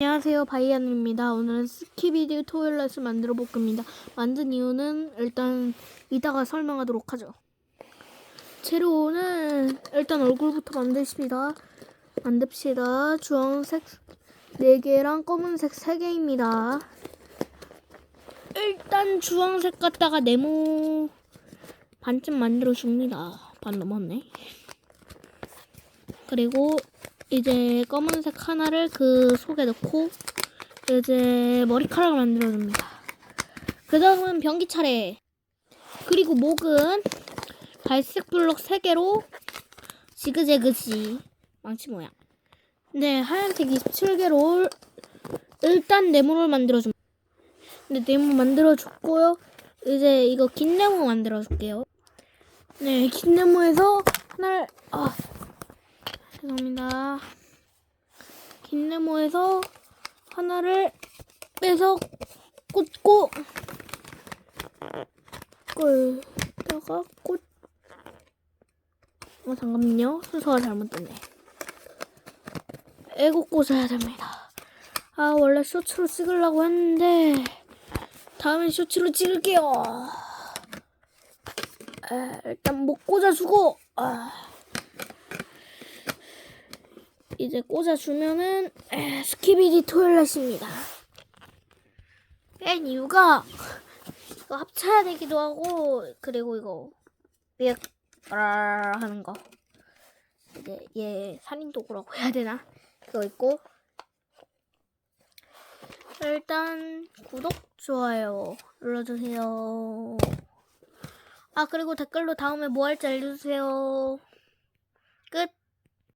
안녕하세요 바이안입니다. 오늘은 스키비디 토일렛을 만들어 볼 겁니다. 만든 이유는 일단 이따가 설명하도록 하죠. 재료는 일단 얼굴부터 만드십니다. 만듭시다. 주황색 4개랑 검은색 3개입니다. 일단 주황색 갖다가 네모 반쯤 만들어 줍니다. 반 넘었네. 그리고 이제 검은색 하나를 그 속에 넣고 이제 머리카락을 만들어줍니다. 그 다음은 변기 차례. 그리고 목은 갈색 블럭 3개로 지그재그지 망치 모양. 네, 하얀색 27개로 일단 네모를 만들어줍니다. 네, 네모 만들어줬고요. 이제 이거 긴 네모 만들어줄게요. 네, 긴 네모에서 하나를 아 죄송합니다. 긴 네모에서 하나를 빼서 꽂고 꽂다가 꽂. 어 잠깐만요. 순서가 잘못됐네. 애고 꽂아야 됩니다. 아 원래 쇼츠로 찍으려고 했는데 다음엔 쇼츠로 찍을게요. 아, 일단 목 꽂아주고. 아. 이제 꽂아주면은 에, 스키비디 토일렛입니다. 뺀 이유가 이거 합쳐야 되기도 하고 그리고 이거 삐 하는 거 이제 얘 살인 도구라고 해야 되나 이거 있고 일단 구독 좋아요 눌러주세요. 아 그리고 댓글로 다음에 뭐 할지 알려주세요.